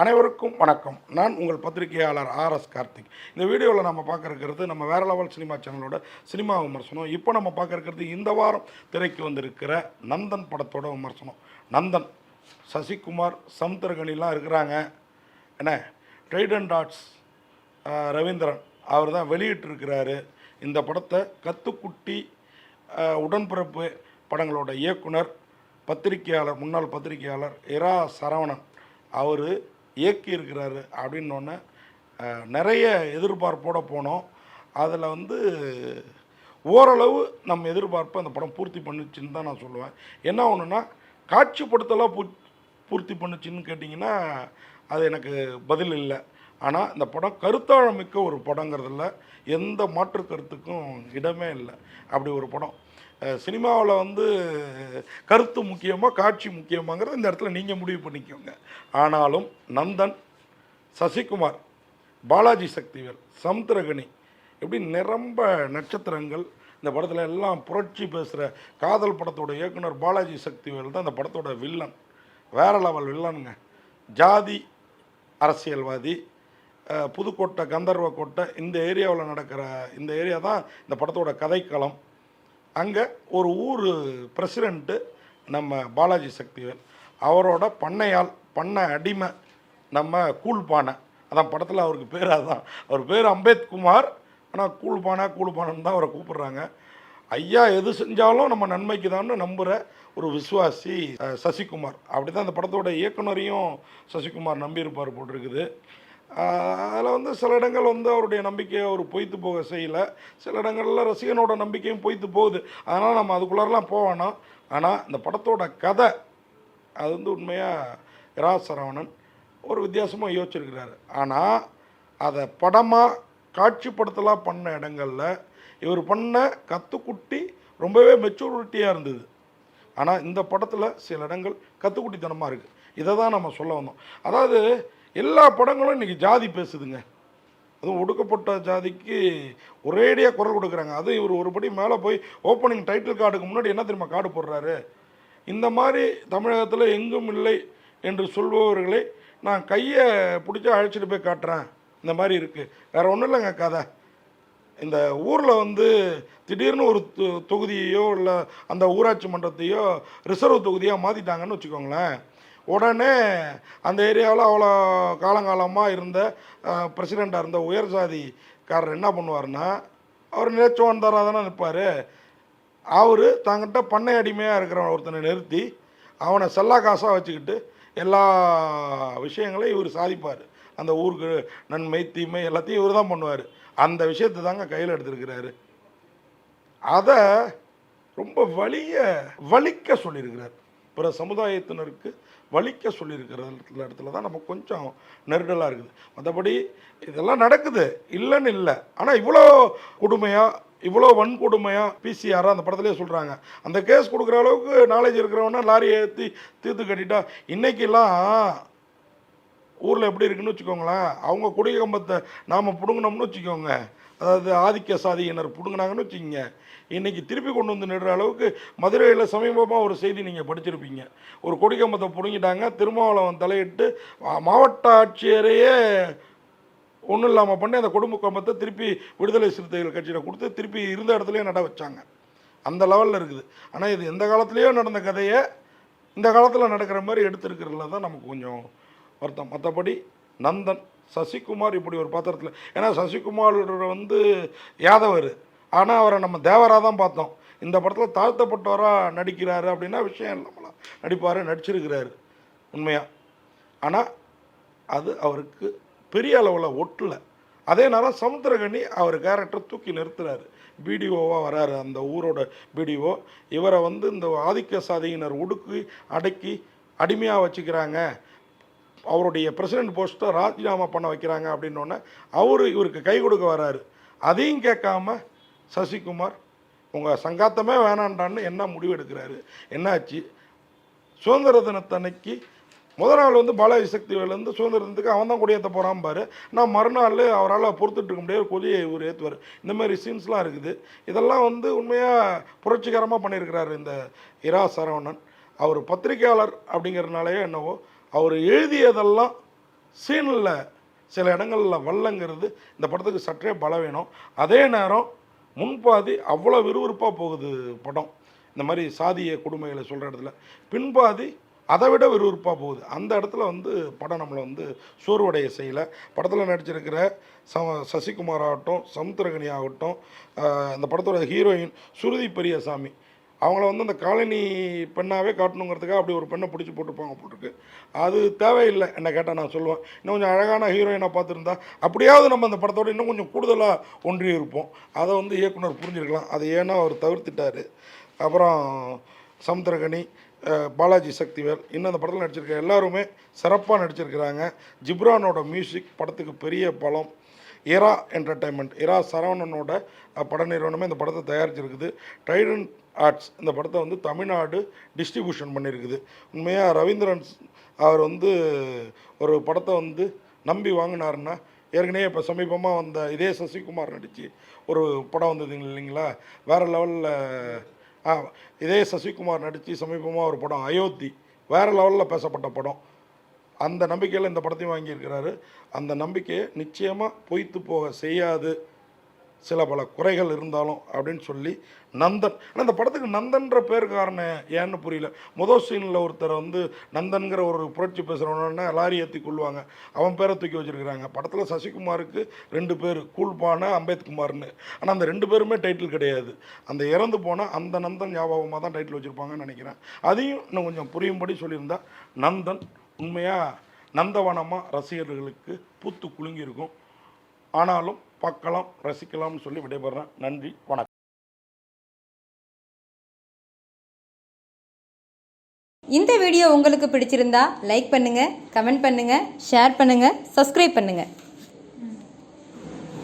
அனைவருக்கும் வணக்கம். நான் உங்கள் பத்திரிகையாளர் ஆர் எஸ் கார்த்திக். இந்த வீடியோவில் நம்ம பார்க்க இருக்கிறது நம்ம வேற லெவல் சினிமா சேனலோட சினிமா விமர்சனம். இப்போ நம்ம பார்க்க இருக்கிறது இந்த வாரம் திரைக்கு வந்திருக்கிற நந்தன் படத்தோட விமர்சனம். நந்தன் சசிகுமார் சமுத்திரகனிலாம் இருக்கிறாங்க. என்ன? ட்ரைடன் டாட்ஸ் ரவீந்திரன் அவர் தான் வெளியிட்டிருக்கிறாரு இந்த படத்தை. கத்துக்குட்டி உடன்பிறப்பு படங்களோட இயக்குனர் பத்திரிகையாளர் முன்னாள் பத்திரிகையாளர் இரா சரவணன் அவர் இயக்கியிருக்கிறாரு அப்படின்னோடனே நிறைய எதிர்பார்ப்போடு போனோம். அதில் வந்து ஓரளவு நம்ம எதிர்பார்ப்பை அந்த படம் பூர்த்தி பண்ணுச்சுன்னு தான் நான் சொல்லுவேன். என்ன ஒன்றுனா காட்சிப்படுத்தலாம் பூ பூர்த்தி பண்ணுச்சுன்னு கேட்டிங்கன்னா அது எனக்கு பதில் இல்லை. ஆனால் இந்த படம் கருத்தாழமிக்க ஒரு படங்கிறதுல எந்த மாற்று கருத்துக்கும் இடமே இல்லை. அப்படி ஒரு படம். சினிமாவில் வந்து கருத்து முக்கியமாக காட்சி முக்கியமாங்கிறத இந்த இடத்துல நீங்கள் முடிவு பண்ணிக்கோங்க. ஆனாலும் நந்தன் சசிகுமார் பாலாஜி சக்திவேல் சமுத்திரகனி இப்படி நிரம்ப நட்சத்திரங்கள் இந்த படத்தில் எல்லாம் புரட்சி பேசுகிற காதல் படத்தோட இயக்குனர் பாலாஜி சக்திவேல் தான் இந்த படத்தோட வில்லன். வேற லெவல் வில்லனுங்க. ஜாதி அரசியல்வாதி புதுக்கோட்டை கந்தர்வ கோட்டை இந்த ஏரியாவில் நடக்கிற இந்த ஏரியா தான் இந்த படத்தோட கதைக்களம். அங்கே ஒரு ஊர் பிரசிடெண்ட்டு நம்ம பாலாஜி சக்திவேல். அவரோட பண்ணையால் பண்ணை அடிமை நம்ம கூழ்பானை. அதான் படத்தில் அவருக்கு பேர் அதான் அவர் பேர் அம்பேத்குமார். ஆனால் கூழ்பானா கூழ்பானன்னு தான் அவரை கூப்பிடுறாங்க. ஐயா எது செஞ்சாலும் நம்ம நன்மைக்கு தான் நம்புகிற ஒரு விசுவாசி சசிகுமார். அப்படி தான் அந்த படத்தோட இயக்குனரையும் சசிகுமார் நம்பியிருப்பார் போட்டிருக்குது. அதில் வந்து சில இடங்கள் வந்து அவருடைய நம்பிக்கையை அவர் பொய்த்து போக செய்யலை. சில இடங்களில் ரசிகனோட நம்பிக்கையும் பொய்த்து போகுது. அதனால் நம்ம அதுக்குள்ளாரெலாம் போக ஆனால் இந்த படத்தோட கதை அது வந்து உண்மையாக இரா சரவணன் ஒரு வித்தியாசமாக யோசிச்சிருக்கிறாரு. ஆனால் அதை படமாக காட்சிப்படுத்தலாம் பண்ண இடங்களில் இவர் பண்ண கத்துக்குட்டி ரொம்பவே மெச்சூரிட்டியாக இருந்தது. ஆனால் இந்த படத்தில் சில இடங்கள் கத்துக்குட்டித்தனமாக இருக்குது இதை தான் நம்ம சொல்ல வந்தோம். அதாவது எல்லா படங்களும் இன்றைக்கி ஜாதி பேசுதுங்க. அதுவும் ஒடுக்கப்பட்ட ஜாதிக்கு ஒரேடியாக குரல் கொடுக்குறாங்க. அது இவர் ஒருபடி மேலே போய் ஓப்பனிங் டைட்டில் கார்டுக்கு முன்னாடி என்ன தெரியுமா கார்டு போடுறாரு? இந்த மாதிரி தமிழகத்தில் எங்கும் இல்லை என்று சொல்பவர்களை நான் கையை பிடிச்சி அழைச்சிட்டு போய் காட்டுறேன். இந்த மாதிரி இருக்குது வேறு ஒன்றும் இல்லைங்க கதை. இந்த ஊரில் வந்து திடீர்னு ஒரு தொ- தொகுதியையோ இல்லை அந்த ஊராட்சி மன்றத்தையோ ரிசர்வ் தொகுதியாக மாற்றிட்டாங்கன்னு வச்சுக்கோங்களேன். உடனே அந்த ஏரியாவில் அவ்வளோ காலங்காலமாக இருந்த பிரசிடெண்ட்டாக இருந்த உயர் ஜாதிக்காரர் என்ன பண்ணுவார்னா அவர் நிலச்சுவந்தாராக தானே நிற்பார். அவர் தங்கிட்ட பண்ணை அடிமையாக இருக்கிற ஒருத்தனை நிறுத்தி அவனை செல்லா காசாக வச்சுக்கிட்டு எல்லா விஷயங்களையும் இவர் சாதிப்பார். அந்த ஊருக்கு நன்மை தீமை எல்லாத்தையும் இவர் தான் பண்ணுவார். அந்த விஷயத்தை தாங்க கையில் எடுத்திருக்கிறாரு. அதை ரொம்ப வலிய வலிக்க சொல்லியிருக்கிறார். பிற சமுதாயத்தினருக்கு வலிக்க சொல்லியிருக்கிற இடத்துல தான் நம்ம கொஞ்சம் நெருடலாக இருக்குது. மற்றபடி இதெல்லாம் நடக்குது. இல்லைன்னு இல்லை. ஆனால் இவ்வளோ கொடுமையாக இவ்வளோ வன்கொடுமையாக பிசிஆராக அந்த படத்துலேயே சொல்கிறாங்க அந்த கேஸ் கொடுக்குற அளவுக்கு நாலேஜ் இருக்கிறவனா லாரியை ஏற்றி தீர்த்து கட்டிட்டா இன்றைக்கெல்லாம் ஊரில் எப்படி இருக்குன்னு வச்சுக்கோங்களேன். அவங்க கொடி கம்பத்தை நாம் பிடுங்கினோம்னு வச்சுக்கோங்க. அதாவது ஆதிக்க சாதியினர் பிடுங்கினாங்கன்னு வச்சுக்கோங்க. இன்றைக்கி திருப்பி கொண்டு வந்து நிடுற அளவுக்கு மதுரையில் சமீபமாக ஒரு செய்தி நீங்கள் படிச்சிருப்பீங்க. ஒரு கொடிக்கம்பத்தை பிடுங்கிட்டாங்க திருமாவளவன் தலையிட்டு மாவட்ட ஆட்சியரையே ஒன்றும் இல்லாமல் பண்ணி அந்த குடும்ப கம்பத்தை திருப்பி விடுதலை சிறுத்தைகள் கட்சியில் கொடுத்து திருப்பி இருந்த இடத்துலையே நட வச்சாங்க. அந்த லெவலில் இருக்குது. ஆனால் இது எந்த காலத்துலேயோ நடந்த கதையை இந்த காலத்தில் நடக்கிற மாதிரி எடுத்துருக்கிறதுல தான் நமக்கு கொஞ்சம் வருத்தம். மற்றபடி நந்தன் சசிகுமார் இப்படி ஒரு பாத்திரத்தில் ஏன்னா சசிகுமார் வந்து யாதவர் ஆனால் அவரை நம்ம தேவராக தான் பார்த்தோம். இந்த படத்தில் தாழ்த்தப்பட்டவராக நடிக்கிறாரு அப்படின்னா விஷயம் இல்லாமலாம் நடிப்பார் நடிச்சிருக்கிறாரு. உண்மையாக ஆனால் அது அவருக்கு பெரிய அளவில் ஒட்டலை. அதே நேரம் சமுத்திரகனி அவர் கேரக்டர் தூக்கி நிறுத்துறாரு. பிடிஓவாக வராரு. அந்த ஊரோட பிடிஓ இவரை வந்து இந்த ஆதிக்க சாதியினர் ஒடுக்கி அடக்கி அடிமையாக வச்சுக்கிறாங்க. அவருடைய பிரசிடென்ட் போஸ்ட்டை ராஜினாமா பண்ண வைக்கிறாங்க அப்படின்னோடனே அவர் இவருக்கு கை கொடுக்க வராரு. அதையும் கேட்காம சசிகுமார் உங்கள் சங்காத்தமே வேணாண்டான்னு என்ன முடிவு எடுக்கிறாரு என்னாச்சு? சுதந்திர தினத்தன்னைக்கு முதல் நாள் வந்து பாலாஜி சக்திவேல் வந்து சுதந்திர தினத்துக்கு அவன் தான் கொடியேற்ற போகிறான் பாரு. நான் மறுநாள் அவரால் பொறுத்துட்டு இருக்க முடியாது கொடியை இவர் ஏற்றுவார் இந்த மாதிரி சீன்ஸ்லாம் இருக்குது. இதெல்லாம் வந்து உண்மையாக புரட்சிகரமாக பண்ணியிருக்கிறாரு இந்த இரா சரவணன். அவர் பத்திரிகையாளர் அப்படிங்கிறதுனாலயோ என்னவோ அவர் எழுதியதெல்லாம் சீனில் சில இடங்களில் வல்லங்கிறது இந்த படத்துக்கு சற்றே பலவீனம். அதே நேரம் முன்பாதி அவ்வளோ விறுவிறுப்பாக போகுது படம். இந்த மாதிரி சாதிய கொடுமைகளை சொல்கிற இடத்துல. பின்பாதி அதை விட விறுவிறுப்பாக போகுது. அந்த இடத்துல வந்து படம் நம்மளை வந்து சோர்வடைய செய்யலை. படத்தில் நடிச்சிருக்கிற ச சசிகுமார் ஆகட்டும் சமுத்திரகனி ஆகட்டும் அந்த இந்த படத்தோட ஹீரோயின் சுருதி பெரியசாமி. அவங்கள வந்து அந்த காலனி பெண்ணாகவே காட்டணுங்கிறதுக்காக அப்படி ஒரு பெண்ணை பிடிச்சி போட்டுருப்பாங்க போட்டிருக்கு. அது தேவையில்லை. என்ன கேட்டால் நான் சொல்லுவேன். இன்னும் கொஞ்சம் அழகான ஹீரோயினாக பார்த்துருந்தா அப்படியாவது நம்ம அந்த படத்தோட இன்னும் கொஞ்சம் கூடுதலாக ஒன்றி இருப்போம். அதை வந்து இயக்குனர் புரிஞ்சிருக்கலாம். அதை ஏன்னா அவர் தவிர்த்துட்டார். அப்புறம் சமுத்திரகனி பாலாஜி சக்திவேல் இன்னும் அந்த படத்தில் நடிச்சிருக்க எல்லாருமே சிறப்பாக நடிச்சிருக்கிறாங்க. ஜிப்ரானோட மியூசிக் படத்துக்கு பெரிய பலம். இரா என்டர்டைன்மெண்ட் இரா சரவணனோட பட நிறுவனமே இந்த படத்தை தயாரிச்சிருக்குது. டைடன் ஆர்ட்ஸ் இந்த படத்தை வந்து தமிழ்நாடு டிஸ்ட்ரிபியூஷன் பண்ணியிருக்குது. உண்மையாக ரவீந்திரன் அவர் வந்து ஒரு படத்தை வந்து நம்பி வாங்கினாருன்னா ஏற்கனவே இப்போ சமீபமாக வந்த இதே சசிகுமார் நடித்து ஒரு படம் வந்தது இல்லைங்களா? வேறு லெவலில் ஆ இதே சசிகுமார் நடித்து சமீபமாக ஒரு படம் அயோத்தி வேறு லெவலில் பேசப்பட்ட படம். அந்த நம்பிக்கையில் இந்த படத்தையும் வாங்கியிருக்கிறாரு. அந்த நம்பிக்கையை நிச்சயமாக பொய்த்து போக செய்யாது. சில பல குறைகள் இருந்தாலும் அப்படின்னு சொல்லி நந்தன். ஆனால் இந்த படத்துக்கு நந்தன்ற பேர் காரணம் ஏன்னு புரியல. முதல் சீனில் ஒருத்தர் வந்து நந்தன்கிற ஒரு புரட்சி பேசுகிறவனே லாரி ஏற்றி கொள்வாங்க அவன் பேரை தூக்கி வச்சிருக்கிறாங்க. படத்தில் சசிகுமாருக்கு ரெண்டு பேர் கூல்பான அம்பேத்குமார்னு ஆனால் அந்த ரெண்டு பேருமே டைட்டில் கிடையாது. அந்த இறந்து போனால் அந்த நந்தன் ஞாபகமாக தான் டைட்டில் வச்சுருப்பாங்கன்னு நினைக்கிறேன். அதையும் இன்னும் கொஞ்சம் புரியும்படி சொல்லியிருந்தா நந்தன் உண்மையாக நந்தவனமாக ரசிகர்களுக்கு பூத்து குலுங்கியிருக்கும். ஆனாலும் பார்க்கலாம் ரசிக்கலாம்னு சொல்லி விடைபெறேன் நன்றி வணக்கம். இந்த வீடியோ உங்களுக்கு பிடிச்சிருந்தா லைக் பண்ணுங்க கமெண்ட் பண்ணுங்க ஷேர் பண்ணுங்க சப்ஸ்கிரைப் பண்ணுங்க.